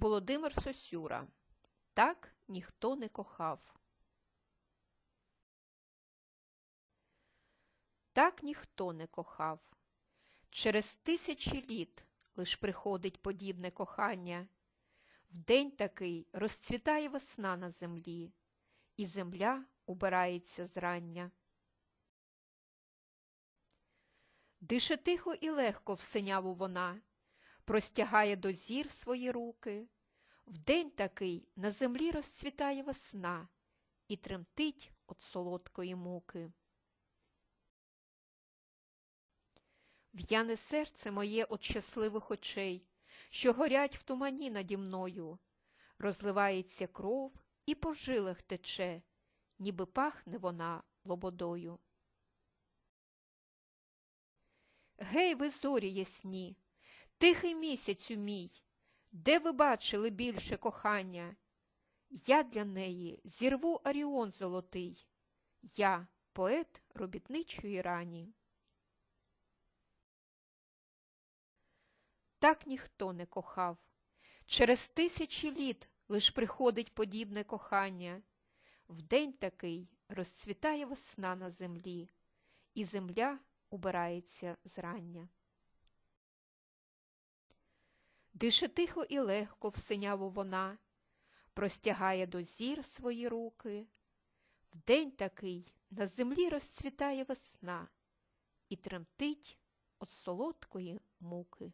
Володимир Сосюра. Так ніхто не кохав. Так ніхто не кохав. Через тисячі літ лиш приходить подібне кохання. В день такий розцвітає весна на землі, і земля убирається зрання. Дише тихо і легко в синяву вона, простягає до зір свої руки. В день такий на землі розцвітає весна і тремтить от солодкої муки. В'яне серце моє от щасливих очей, що горять в тумані наді мною, розливається кров і по жилах тече, ніби пахне вона лободою. Гей, ви зорі ясні, тихий місяцю мій, де ви бачили більше кохання? Я для неї зірву оріон золотий, я поет робітничої рані. Так ніхто не кохав. Через тисячі літ лиш приходить подібне кохання. В день такий розцвітає весна на землі, і земля убирається зрання. Дише тихо і легко в синяву вона, простягає до зір свої руки. В день такий на землі розцвітає весна і тремтить от солодкої муки.